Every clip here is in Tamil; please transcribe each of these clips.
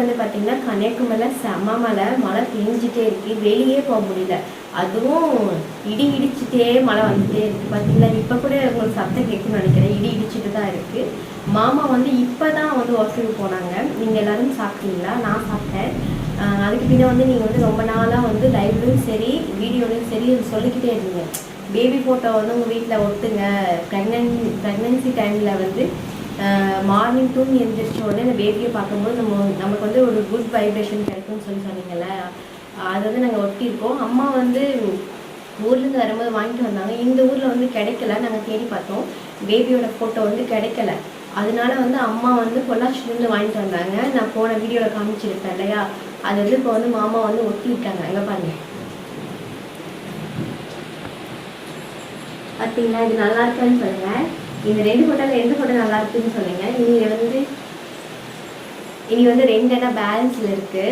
வந்து பார்த்தீங்கன்னா கன்னியாகுமரியில் செம மழை. மழை பெஞ்சிட்டே இருக்கு. வெளியே போக முடியல. அதுவும் இடி இடிச்சுட்டே மழை வந்துட்டே இருக்கு. பார்த்தீங்களா இப்போ கூட உங்களுக்கு சத்தம் கேட்கும்னு நினைக்கிறேன். இடி இடிச்சுட்டு தான் இருக்கு. மாமா வந்து இப்போ தான் வந்து ஒர்க்குக்கு போனாங்க. நீங்கள் எல்லாரும் சாப்பிட்டீங்களா? நான் சாப்பிட்டேன். அதுக்கு பின்ன வந்து நீங்கள் வந்து ரொம்ப நாளாக வந்து லைவ்லையும் சரி வீடியோலையும் சரி சொல்லிக்கிட்டே இருந்தீங்க. பேபி ஃபோட்டோ வந்து உங்கள் வீட்டில் ஒட்டுங்க. ப்ரெக்னன் ப்ரெக்னென்சி டைமில் வந்து மார்னிங் தூங்கி எழுந்திரிச்ச உடனே அந்த பேபியை பார்க்கும்போது நம்ம நமக்கு வந்து ஒரு குட் வைப்ரேஷன் கிடைக்கும்னு சொல்லி சொன்னீங்கல்ல அதை வந்து நாங்கள் ஒட்டியிருக்கோம். அம்மா வந்து ஊர்லேருந்து வரும்போது வாங்கிட்டு வந்தாங்க. இந்த ஊரில் வந்து கிடைக்கல. நாங்கள் தேடி பார்த்தோம். பேபியோட ஃபோட்டோ வந்து கிடைக்கல. அதனால வந்து அம்மா வந்து பொள்ளாச்சிலேருந்து வாங்கிட்டு வந்தாங்க. நான் போன வீடியோவில் காமிச்சிருப்பேன் இல்லையா? அது வந்து இப்போ வந்து மாமா வந்து ஒட்டியிருக்காங்க. எங்கே பாருங்க. பார்த்தீங்களா இது நல்லா இருக்கான்னு சொல்லுங்கள் இந்த ரெண்டு ஃபோட்டோவில் எந்த ஃபோட்டோ நல்லா இருக்குன்னு சொன்னீங்க. இனி வந்து இனி வந்து ரெண்டு இடம் பேலன்ஸில் இருக்கு.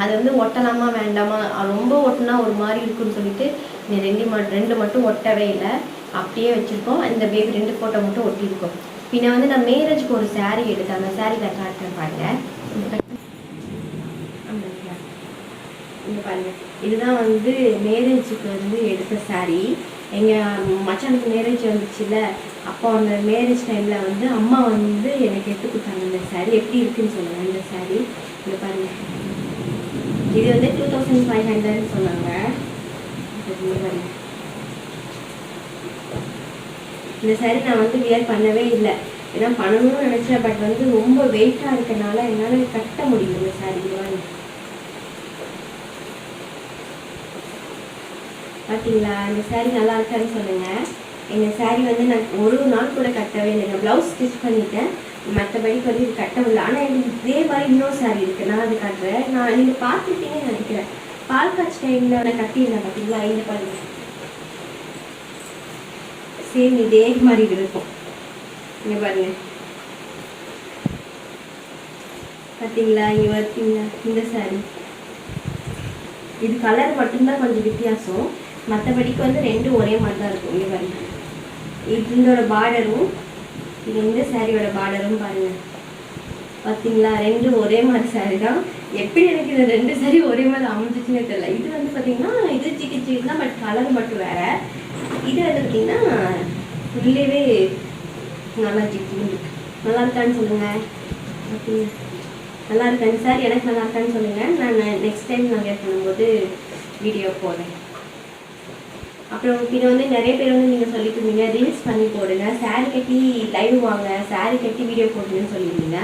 அது வந்து ஒட்டலாமா வேண்டாமா? ரொம்ப ஒட்டினா ஒரு மாதிரி இருக்குன்னு சொல்லிட்டு இந்த ரெண்டு ம ரெண்டு மட்டும் ஒட்டவே இல்லை. அப்படியே வச்சிருக்கோம். இந்த பேபி ரெண்டு ஃபோட்டோ மட்டும் ஒட்டியிருக்கோம். பின்ன வந்து நான் மேரேஜ்க்கு ஒரு சாரீ எடுத்தேன். அந்த சாரீ கட்ட காட்டுறேன் பாருங்க. இந்த பாருங்க. இதுதான் வந்து மேரேஜுக்கு வந்து எடுத்த சாரீ எங்கள் மச்சானுக்கு மேரேஜ் வந்துச்சுல்ல அப்போ அந்த மேரேஜ் டைமில் வந்து அம்மா வந்து எனக்கு எடுத்து கொடுத்தாங்க. இந்த saree எப்படி இருக்குன்னு சொல்லுங்க இந்த saree. இங்க பாருங்க. இது வந்து டூ தௌசண்ட் ஃபைவ் ஹண்ட்ரட்னு சொன்னாங்க. இந்த saree நான் வந்து வியர் பண்ணவே இல்லை. ஏன்னா பண்ணணும்னு நினச்சேன் பட் வந்து ரொம்ப வெயிட்டாக இருக்கனால என்னால் கட்ட முடியல இந்த saree. இங்க பார்த்தீங்களா இந்த சாரீ நல்லா இருக்கான்னு சொல்லுங்க. எங்க சாரீ வந்து நான் ஒரு நாள் கூட கட்டவே இல்லைங்க. ப்ளவுஸ் ஸ்டிச் பண்ணிட்டேன். மற்றபடிக்கு வந்து இது கட்டவில்லை ஆனால் எனக்கு இதே மாதிரி இன்னொரு சாரீ இருக்கு. நான் அது கட்டுறேன். நான் நீங்கள் பார்த்துட்டீங்கன்னு நினைக்கிறேன். பால் காய்ச்சி டைமில் நான் கட்டியிருந்தேன் பார்த்தீங்களா இந்த பாருங்க சேம் இதே மாதிரி இருக்கும். இங்கே பாருங்க. பார்த்தீங்களா இங்கே பார்த்தீங்களா இந்த சாரீ இது கலர் மட்டும்தான் கொஞ்சம் வித்தியாசம். மற்றபடிக்கு வந்து ரெண்டும் ஒரே மாதிரி தான் இருக்கும் இங்கே பாருங்கள் இது இதோட பார்டரும் இது இந்த சாரியோட பார்டரும் பாருங்கள் பார்த்தீங்களா ரெண்டும் ஒரே மாதிரி சாரி தான். எப்படி எனக்கு இந்த ரெண்டு சாரி ஒரே மாதிரி அமைஞ்சிச்சுன்னு தெரியல. இது வந்து பார்த்தீங்கன்னா இது சிக்கி சிக்கி தான் பட் கலர் மட்டும் வேற. இது வந்து பார்த்தீங்கன்னா உள்ளேவே நல்லா சிக்கி நல்லா இருக்கான்னு சொல்லுங்கள் ஓகே நல்லா இருக்காங்க சார் எனக்கு நல்லா இருக்கான்னு சொல்லுங்கள் நான் நெக்ஸ்ட் டைம் நான் வேர் பண்ணும்போது வீடியோ போடுறேன். அப்புறம் பின்ன வந்து நிறைய பேர் வந்து நீங்கள் சொல்லிட்டு ரீல்ஸ் பண்ணி போடுங்க சாரி கட்டி லைவ் வாங்க சாரி கட்டி வீடியோ போடுங்கன்னு சொல்லியிருந்தீங்க.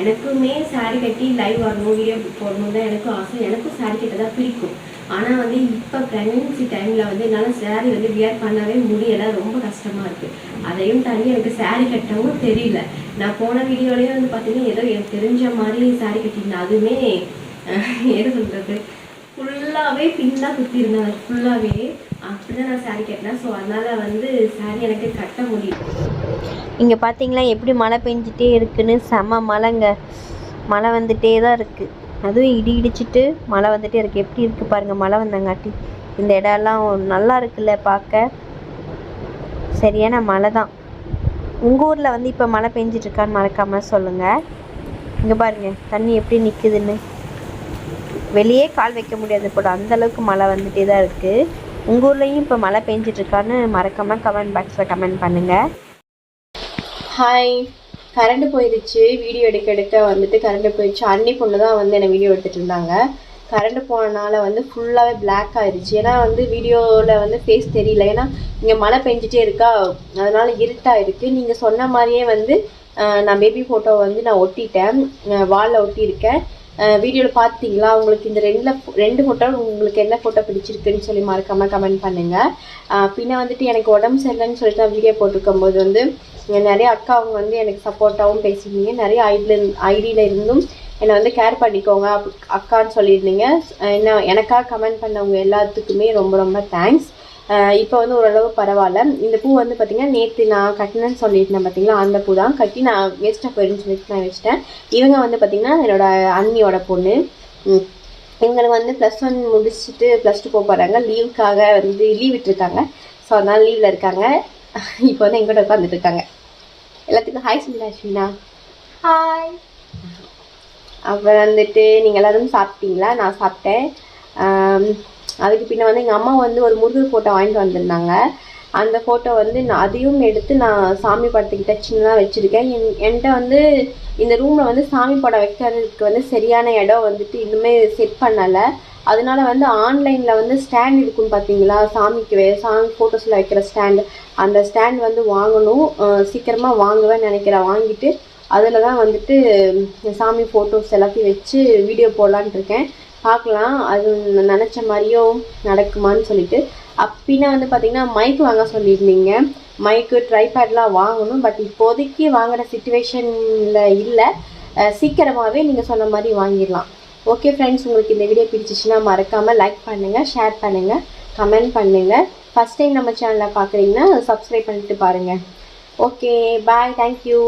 எனக்குமே சாரி கட்டி லைவ் வரணும் வீடியோ போடணும் தான் எனக்கும் ஆசை. எனக்கும் சாரி கட்ட தான் பிடிக்கும். ஆனால் வந்து இப்போ ப்ரெக்னன்சி டைமில் வந்து என்னால் சாரி வந்து வியர் பண்ணவே முடியலை. ரொம்ப கஷ்டமாக இருக்குது அதையும் தாண்டி எனக்கு சாரி கட்டவும் தெரியல. நான் போன வீடியோலேயே வந்து பார்த்தீங்கன்னா ஏதோ எனக்கு தெரிஞ்ச மாதிரி சாரி கட்டியிருந்தேன். அதுவுமே என்ன சொல்கிறது ஃபுல்லாகவே பின்னாக குத்திருந்தேன் ஃபுல்லாகவே அப்படிதான் நான் கட்டினேன். ஸோ வந்து எனக்கு கட்ட இங்கே பார்த்தீங்களா எப்படி மழை பெஞ்சிட்டே இருக்குன்னு? செம மழைங்க. மழை வந்துட்டே தான் இருக்குது அதுவும் இடி இடிச்சிட்டு மழை வந்துட்டே இருக்குது எப்படி இருக்குது பாருங்கள் மழை வந்தங்காட்டி. இந்த இடம்லாம் நல்லா இருக்குல்ல பார்க்க. சரியான மழை தான். உங்கள் ஊரில் வந்து இப்போ மழை பெஞ்சிட்ருக்கான்னு மறக்காமல் சொல்லுங்கள் இங்கே பாருங்க தண்ணி எப்படி நிற்குதுன்னு வெளியே கால் வைக்க முடியாது போட அந்த அளவுக்கு மழை வந்துட்டே தான் இருக்குது உங்கள் ஊர்லேயும் இப்போ மழை பெஞ்சிட்ருக்கான்னு மறக்காமல் கமெண்ட் பாக்ஸில் கமெண்ட் பண்ணுங்கள் ஹாய் கரண்ட்டு போயிடுச்சு. வீடியோ எடுக்க எடுக்க வந்துட்டு கரண்ட் போயிடுச்சு. அன்னி பொண்ணு தான் வந்து என்னை வீடியோ எடுத்துகிட்டு இருந்தாங்க. கரண்ட் போனனால வந்து ஃபுல்லாகவே பிளாக் ஆயிடுச்சு ஏன்னா வந்து வீடியோவில் வந்து ஃபேஸ் தெரியல. ஏன்னா இங்கே மழை பெஞ்சிட்டே இருக்கா? அதனால் இருட்டாக இருக்குது நீங்கள் சொன்ன மாதிரியே வந்து நான் பேபி ஃபோட்டோ வந்து நான் ஒட்டிட்டேன். வாலில் ஒட்டியிருக்கேன். வீடியோவில் பார்த்தீங்களா உங்களுக்கு இந்த ரெண்டில் ரெண்டு ஃபோட்டோ உங்களுக்கு என்ன ஃபோட்டோ பிடிச்சிருக்குன்னு சொல்லி மறக்காமல் கமெண்ட் பண்ணுங்கள் பின்ன வந்துட்டு எனக்கு உடம்பு சரியில்லைன்னு சொல்லிட்டு நான் வீடியோ போட்டிருக்கும் போது வந்து நிறைய அக்கா அவங்க வந்து எனக்கு சப்போர்ட்டாகவும் பேசியிருந்தீங்க. நிறைய ஐடியில் ஐடியில் இருந்தும் என்னை வந்து கேர் பண்ணிக்கோங்க அப்- அக்கான்னு சொல்லியிருந்தீங்க. என்ன எனக்காக கமெண்ட் பண்ணவங்க எல்லாத்துக்குமே ரொம்ப ரொம்ப தேங்க்ஸ் இப்போ வந்து ஓரளவு பரவாயில்ல. இந்த பூ வந்து பார்த்தீங்கன்னா நேற்று நான் கட்டினேன்னு சொல்லியிருந்தேன் பார்த்தீங்களா அந்த பூ தான். கட்டி நான் வேஸ்ட்டாக போயிடுன்னு சொல்லிட்டு நான் வச்சிட்டேன். இவங்க வந்து பார்த்தீங்கன்னா என்னோட அண்ணியோட பொண்ணு. இவங்களுக்கு வந்து ப்ளஸ் ஒன் முடிச்சுட்டு ப்ளஸ் டூ போக போகிறாங்க லீவுக்காக வந்து லீவ் விட்டுருக்காங்க. ஸோ அதனால லீவில் இருக்காங்க. இப்போ வந்து எங்கிட்ட உட்காந்துட்டு இருக்காங்க. எல்லாத்துக்கும் ஹாய் சொல்லுங்க அஸ்வினா ஹாய் அப்புறம் வந்துட்டு நீங்கள் எல்லாரும் சாப்பிட்டீங்களா? நான் சாப்பிட்டேன். அதுக்கு பின்ன வந்து எங்கள் அம்மா வந்து ஒரு முருகர் ஃபோட்டோ வாங்கிட்டு வந்திருந்தாங்க. அந்த ஃபோட்டோ வந்து நான் அதையும் எடுத்து நான் சாமி படத்துக்கிட்ட சின்னதாக வச்சுருக்கேன். என் என்கிட்ட வந்து இந்த ரூமில் வந்து சாமி படம் வைக்கிறதுக்கு வந்து சரியான இடம் வந்துட்டு இன்னுமே செட் பண்ணலை. அதனால வந்து ஆன்லைனில் வந்து ஸ்டாண்ட் இருக்குன்னு பார்த்தீங்களா சாமிக்கு வே சாமி ஃபோட்டோஸில் வைக்கிற ஸ்டாண்டு அந்த ஸ்டாண்ட் வந்து வாங்கணும். சீக்கிரமாக வாங்குவேன் நினைக்கிறேன். வாங்கிட்டு அதில் தான் வந்துட்டு சாமி ஃபோட்டோஸ் எல்லாத்தையும் வச்சு வீடியோ போடலான்ட்டு இருக்கேன். பார்க்கலாம். அது நினச்ச மாதிரியும் நடக்குமான்னு சொல்லிட்டு. அப்பின்னா வந்து பார்த்திங்கன்னா மைக் வாங்க சொல்லியிருந்தீங்க. மைக்கு ட்ரைபேட்லாம் வாங்கணும். பட் இப்போதைக்கு வாங்குகிற சுச்சுவேஷனில் இல்லை. சீக்கிரமாகவே நீங்கள் சொன்ன மாதிரி வாங்கிடலாம். ஓகே ஃப்ரெண்ட்ஸ் உங்களுக்கு இந்த வீடியோ பிடிச்சிச்சின்னா மறக்காமல் லைக் பண்ணுங்கள் ஷேர் பண்ணுங்கள் கமெண்ட் பண்ணுங்கள் ஃபஸ்ட் டைம் நம்ம சேனலில் பார்க்குறீங்கன்னா சப்ஸ்கிரைப் பண்ணிட்டு பாருங்கள் ஓகே பாய் தேங்க்யூ